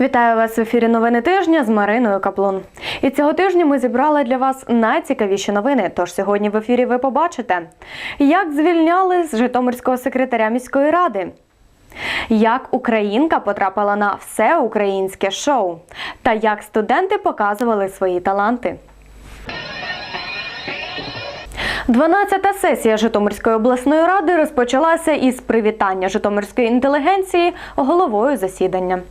Вітаю вас в ефірі новини тижня з Мариною Каплун. І цього тижня ми зібрали для вас найцікавіші новини. Тож сьогодні в ефірі ви побачите, як звільняли з Житомирського секретаря міської ради. Як українка потрапила на всеукраїнське шоу, та як студенти показували свої таланти. 12-та сесія Житомирської обласної ради розпочалася із привітання Житомирської інтелігенції головою засідання.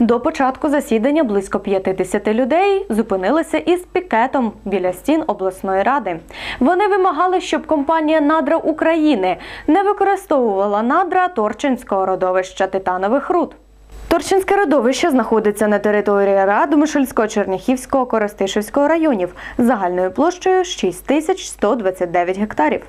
До початку засідання близько 50 людей зупинилися із пікетом біля стін обласної ради. Вони вимагали, щоб компанія Надра України не використовувала надра Торчинського родовища титанових руд. Торчинське родовище знаходиться на території Радомишльського, Черняхівського, Коростишівського районів загальною площею 6129 гектарів.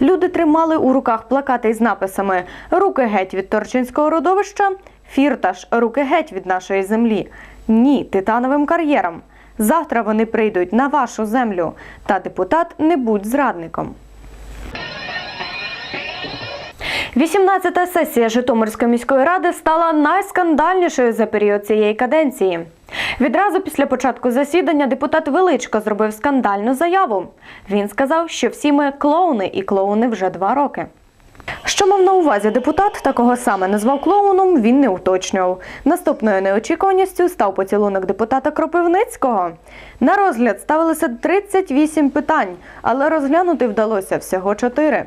Люди тримали у руках плакати із написами Руки геть від Торчинського родовища, Фірташ, руки геть від нашої землі. Ні, титановим кар'єрам. Завтра вони прийдуть на вашу землю. Та депутат не будь зрадником. 18-та сесія Житомирської міської ради стала найскандальнішою за період цієї каденції. Відразу після початку засідання депутат Величко зробив скандальну заяву. Він сказав, що всі ми клоуни, і клоуни вже два роки. Що мав на увазі депутат, та кого саме назвав клоуном, він не уточнював. Наступною неочікуваністю став поцілунок депутата Кропивницького. На розгляд ставилося 38 питань, але розглянути вдалося всього 4.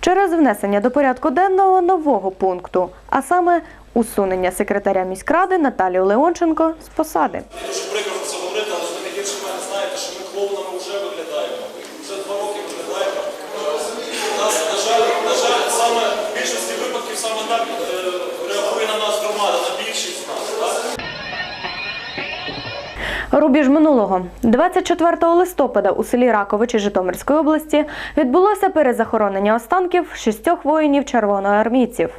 Через внесення до порядку денного нового пункту, а саме усунення секретаря міськради Наталію Леонченко з посади. Рубіж минулого 24 листопада у селі Раковичі Житомирської області відбулося перезахоронення останків шістьох воїнів червоноармійців.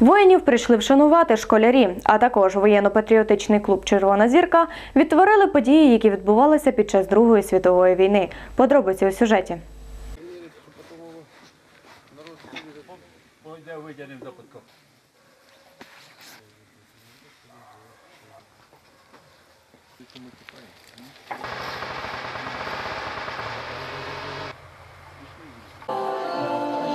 Воїнів прийшли вшанувати школярі, а також воєнно-патріотичний клуб Червона зірка відтворили події, які відбувалися під час Другої світової війни. Подробиці у сюжеті.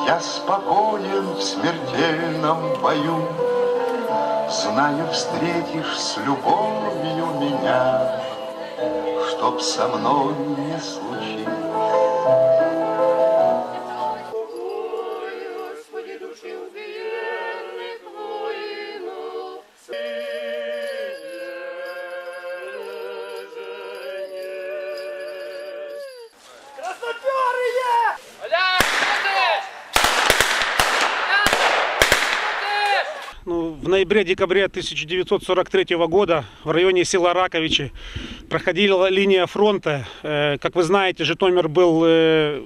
Я спокоен в смертельном бою, Знаю, встретишь с любовью меня, Чтоб со мной не случилось. Ноябре-декабре 1943 года в районе села Раковичи проходила линия фронта. Э, Как вы знаете, Житомир был э,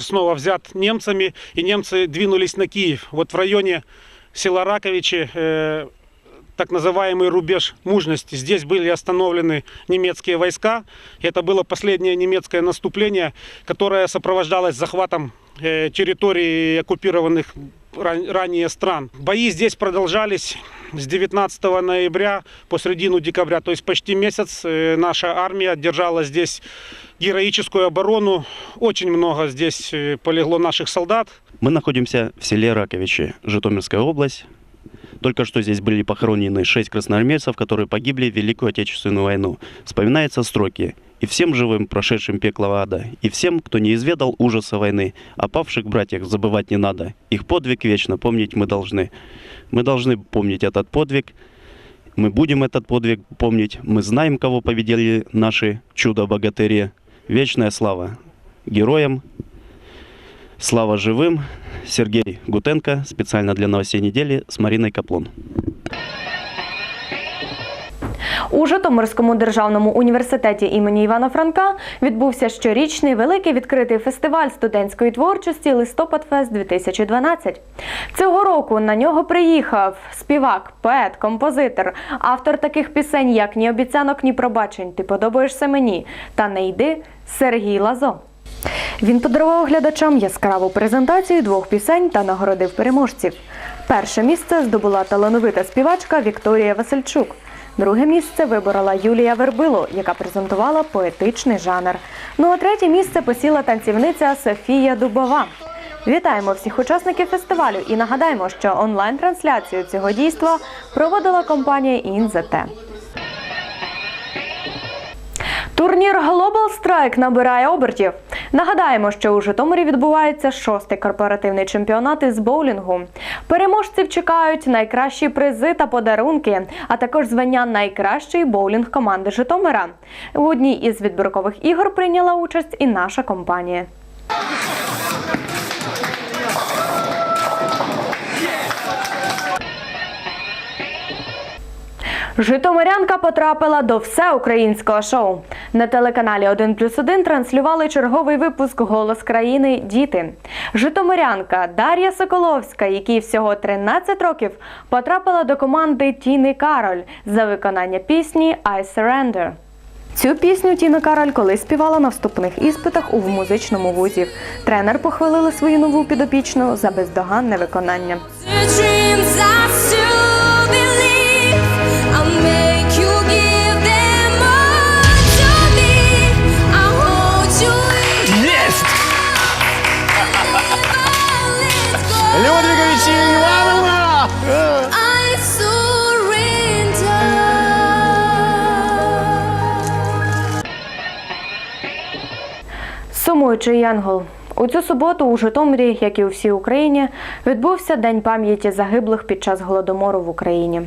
снова взят немцами, и немцы двинулись на Киев. Вот в районе села Раковичи э, так называемый рубеж мужности. Здесь были остановлены немецкие войска. Это было последнее немецкое наступление, которое сопровождалось захватом территорий оккупированных ранее стран. Бои здесь продолжались с 19 ноября по середину декабря, то есть почти месяц э, наша армия держала здесь героическую оборону. Очень много здесь э, полегло наших солдат. Мы находимся в селе Раковичи, Житомирская область. Только что здесь были похоронены шесть красноармейцев, которые погибли в Великую Отечественную войну. Вспоминаются строки «И всем живым, прошедшим пекло ада, и всем, кто не изведал ужаса войны, о павших братьях забывать не надо. Их подвиг вечно помнить мы должны». Мы должны помнить этот подвиг, мы будем этот подвиг помнить. Мы знаем, кого победили наши чудо-богатыри. Вечная слава героям, слава живым. Сергей Гутенко, специально для новостей недели с Мариной Каплун. У Житомирському державному університеті імені Івана Франка відбувся щорічний великий відкритий фестиваль студентської творчості Листопадфест 2012. Цього року на нього приїхав співак, поет, композитор, автор таких пісень, як Ні обіцянок, ні пробачень, Ти подобаєшся мені та Не йди Сергій Лазо. Він подарував глядачам яскраву презентацію двох пісень та нагородив переможців. Перше місце здобула талановита співачка Вікторія Васильчук. Друге місце виборола Юлія Вербило, яка презентувала поетичний жанр. Ну а третє місце посіла танцівниця Софія Дубова. Вітаємо всіх учасників фестивалю і нагадаємо, що онлайн-трансляцію цього дійства проводила компанія «Інзет». Турнір Global Strike набирає обертів. Нагадаємо, що у Житомирі відбувається шостий корпоративний чемпіонат із боулінгу. Переможців чекають найкращі призи та подарунки, а також звання найкращої боулінг команди Житомира. В одній із відбіркових ігор прийняла участь і наша компанія. Житомирянка потрапила до всеукраїнського шоу. На телеканалі 1 плюс 1 транслювали черговий випуск Голос країни Діти. Житомирянка Дар'я Соколовська, якій всього 13 років, потрапила до команди Тіни Кароль за виконання пісні I Surrender. Цю пісню Тіна Кароль колись співала на вступних іспитах у музичному вузі. Тренер похвалила свою нову підопічну за бездоганне виконання. Сумуючий Янгол. У цю суботу у Житомирі, як і у всій Україні, відбувся День пам'яті загиблих під час голодомору в Україні.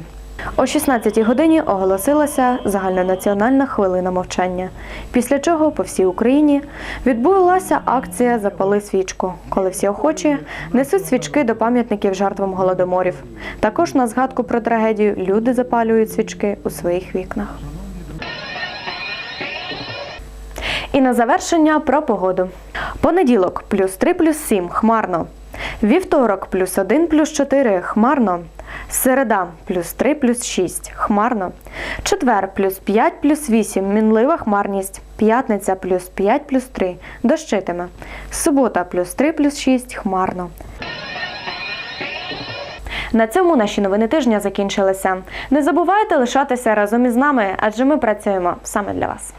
О 16-й годині оголосилася загальнонаціональна хвилина мовчання. Після чого по всій Україні відбулася акція Запали свічку, коли всі охочі несуть свічки до пам'ятників жертвам голодоморів. Також на згадку про трагедію люди запалюють свічки у своїх вікнах. І на завершення про погоду. Понеділок плюс 3 плюс 7 хмарно. Вівторок плюс 1 плюс 4 хмарно. Середа плюс 3 плюс 6 хмарно. Четвер плюс 5 плюс 8 мінлива хмарність. П'ятниця плюс 5 плюс 3 дощитиме. Субота плюс 3 плюс 6 хмарно. На цьому наші новини тижня закінчилися. Не забувайте лишатися разом із нами, адже ми працюємо саме для вас.